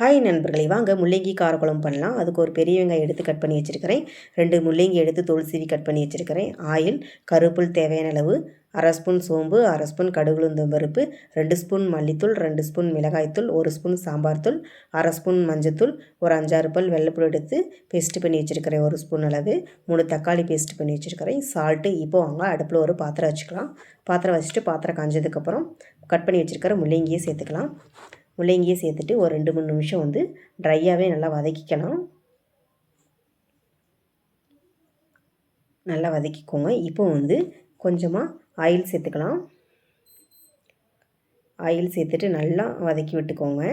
Hi நண்பர்களை வாங்க முள்ளங்கி காரக்குழம்பு பண்ணலாம். அதுக்கு ஒரு பெரிய வெங்காயம் எடுத்து கட் பண்ணி வச்சுருக்கிறேன். ரெண்டு முள்ளங்கி எடுத்து தோல் சீவி கட் பண்ணி வச்சுருக்கிறேன். ஆயில் கருப்புள் தேவையான அளவு அரை ஸ்பூன் சோம்பு அரை ஸ்பூன் கடுகுளுந்தும் பருப்பு ரெண்டு ஸ்பூன் மல்லித்தூள் ரெண்டு ஸ்பூன் மிளகாய்த்தூள் ஒரு ஸ்பூன் சாம்பார் தூள் அரை ஸ்பூன் மஞ்சத்தூள் ஒரு அஞ்சாறு பல் வெள்ளைப்பூ எடுத்து பேஸ்ட் பண்ணி வச்சுருக்கிறேன். ஒரு ஸ்பூன் அளவு மூணு தக்காளி பேஸ்ட் பண்ணி வச்சுருக்கிறேன். சால்ட்டு இப்போ வாங்க அடுப்பில் ஒரு பாத்திரம் வச்சுக்கலாம். பாத்திரம் வச்சுட்டு பாத்திரம் காஞ்சதுக்கப்புறம் கட் பண்ணி வச்சுருக்கிற முள்ளங்கியை சேர்த்துக்கலாம். முள்ளங்கியை சேர்த்துட்டு ஒரு ரெண்டு மூணு நிமிஷம் வந்து ட்ரையாகவே நல்லா வதக்கிக்கலாம். நல்லா வதக்கிக்கோங்க. இப்போ வந்து கொஞ்சமாக ஆயில் சேர்த்துக்கலாம். ஆயில் சேர்த்துட்டு நல்லா வதக்கி விட்டுக்கோங்க.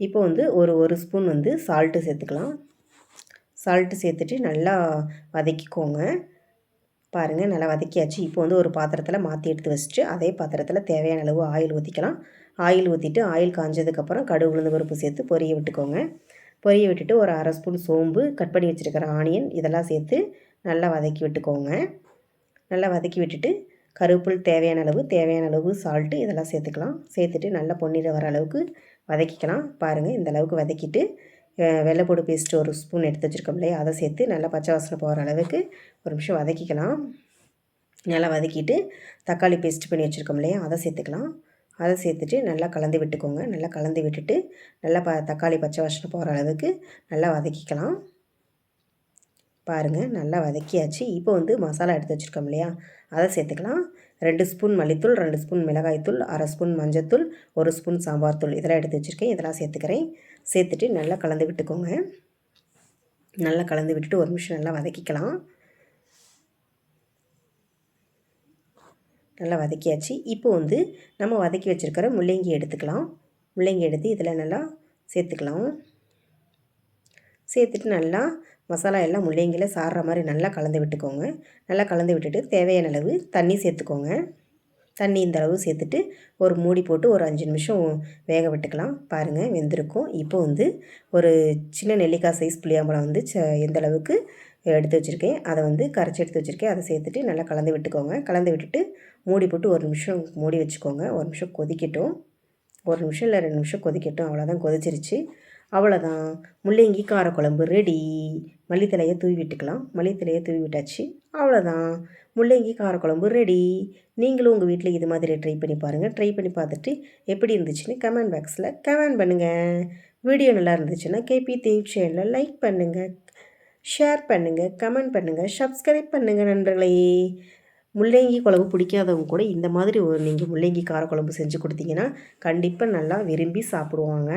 இப்போ வந்து ஒரு ஒரு ஸ்பூன் வந்து சால்ட்டு சேர்த்துக்கலாம். சால்ட்டு சேர்த்துட்டு நல்லா வதக்கிக்கோங்க. பாருங்கள் நல்லா வதக்கியாச்சு. இப்போ வந்து ஒரு பாத்திரத்தில் மாற்றி எடுத்து வச்சுட்டு அதே பாத்திரத்தில் தேவையான அளவு ஆயில் ஊற்றிக்கலாம் ஆயில் ஊற்றிட்டு ஆயில் காஞ்சதுக்கப்புறம் கடுகு உளுந்து பருப்பு சேர்த்து பொரிய விட்டுக்கோங்க. பொரிய விட்டுட்டு ஒரு அரை ஸ்பூன் சோம்பு கட் பண்ணி வச்சுருக்கிற ஆனியன் இதெல்லாம் சேர்த்து நல்லா வதக்கி விட்டுக்கோங்க. நல்லா வதக்கி விட்டுட்டு கருவேப்பில் தேவையான அளவு தேவையான அளவு சால்ட்டு இதெல்லாம் சேர்த்துக்கலாம். சேர்த்துட்டு நல்லா பொன்னிற வர அளவுக்கு வதக்கிக்கலாம். பாருங்கள் இந்த அளவுக்கு வதக்கிட்டு வெள்ளைப்பூடு பேஸ்ட் ஒரு ஸ்பூன் எடுத்து வச்சுருக்கோம் இல்லையா? அதை சேர்த்து நல்லா பச்சை வாசனை போகிற அளவுக்கு ஒரு நிமிஷம் வதக்கிக்கலாம். நல்லா வதக்கிட்டு தக்காளி பேஸ்ட் பண்ணி வச்சுருக்கோம் இல்லையா? அதை சேர்த்துக்கலாம். அதை சேர்த்துட்டு நல்லா கலந்து விட்டுக்கோங்க. நல்லா கலந்து விட்டுட்டு நல்லா ப தக்காளி பச்சை வாசனை போகிற அளவுக்கு நல்லா வதக்கிக்கலாம். பாருங்கள் நல்லா வதக்கியாச்சு. இப்போ வந்து மசாலா எடுத்து வச்சுருக்கோம் இல்லையா? அதை சேர்த்துக்கலாம். ரெண்டு ஸ்பூன் மல்லித்தூள் ரெண்டு ஸ்பூன் மிளகாய்த்தூள் அரை ஸ்பூன் மஞ்சத்தூள் ஒரு ஸ்பூன் சாம்பார் தூள். இதெல்லாம் எடுத்து வச்சுருக்கேன். இதெல்லாம் சேர்த்துக்கிறேன். சேர்த்துட்டு நல்லா கலந்து விட்டுக்கோங்க. நல்லா கலந்து விட்டுட்டு ஒரு நிமிஷம் நல்லா வதக்கிக்கலாம். நல்லா வதக்கியாச்சு. இப்போ வந்து நம்ம வதக்கி வச்சுருக்கிற முள்ளங்கி எடுத்துக்கலாம். முள்ளங்கி எடுத்து இதில் நல்லா சேர்த்துக்கலாம். சேர்த்துட்டு நல்லா மசாலா எல்லாம் முள்ளங்கியில் சாடுற மாதிரி நல்லா கலந்து விட்டுக்கோங்க. நல்லா கலந்து விட்டுட்டு தேவையான அளவு தண்ணி சேர்த்துக்கோங்க. தண்ணி இந்த அளவு சேர்த்துட்டு ஒரு மூடி போட்டு ஒரு அஞ்சு நிமிஷம் வேக விட்டுக்கலாம். பாருங்கள் வெந்திருக்கும். இப்போ வந்து ஒரு சின்ன நெல்லிக்காய் சைஸ் புளியாம்பழம் வந்து ச எந்த அளவுக்கு எடுத்து வச்சுருக்கேன். அதை வந்து கரைச்சி எடுத்து வச்சுருக்கேன். அதை சேர்த்துட்டு நல்லா கலந்து விட்டுக்கோங்க. கலந்து விட்டுட்டு மூடி போட்டு ஒரு நிமிஷம் மூடி வச்சுக்கோங்க. ஒரு நிமிஷம் கொதிக்கட்டும். ஒரு நிமிஷம் இல்லை ரெண்டு நிமிஷம் கொதிக்கட்டும். அவ்வளோதான் கொதிச்சிருச்சு. அவ்வளோதான் முள்ளங்கி காரக்குழம்பு ரெடி மல்லித்தலையை தூவி விட்டுக்கலாம் மல்லித்தலையை தூவி விட்டாச்சு அவ்வளோதான் முள்ளங்கி காரக்குழம்பு ரெடி நீங்களும் உங்கள் வீட்டில் இது மாதிரி ட்ரை பண்ணி பாருங்கள் ட்ரை பண்ணி பார்த்துட்டு எப்படி இருந்துச்சுன்னு கமெண்ட் பாக்ஸில் கமெண்ட் பண்ணுங்கள் வீடியோ நல்லா இருந்துச்சுன்னா கேபி தேவ் சேனலில் லைக் பண்ணுங்கள் ஷேர் பண்ணுங்கள் கமெண்ட் பண்ணுங்கள் சப்ஸ்கிரைப் பண்ணுங்கள் நண்பர்களே. முள்ளங்கி குழம்பு பிடிக்காதவங்க கூட இந்த மாதிரி ஒரு நீங்கள் முள்ளங்கி காரக்குழம்பு செஞ்சு கொடுத்தீங்கன்னா கண்டிப்பாக நல்லா விரும்பி சாப்பிடுவாங்க.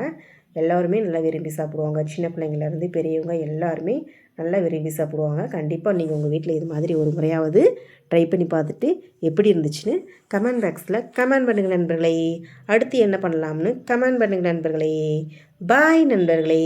எல்லோருமே நல்லா விரும்பி சாப்பிடுவாங்க. சின்ன பிள்ளைங்கள்லேருந்து பெரியவங்க எல்லாருமே நல்லா விரும்பி சாப்பிடுவாங்க. கண்டிப்பாக நீங்கள் உங்கள் வீட்டில் இது மாதிரி ஒரு முறையாவது ட்ரை பண்ணி பார்த்துட்டு எப்படி இருந்துச்சுன்னு கமெண்ட் பாக்ஸில் கமெண்ட் பண்ணுங்கள் நண்பர்களே. அடுத்து என்ன பண்ணலாம்னு கமெண்ட் பண்ணுங்கள் நண்பர்களே. பாய் நண்பர்களே.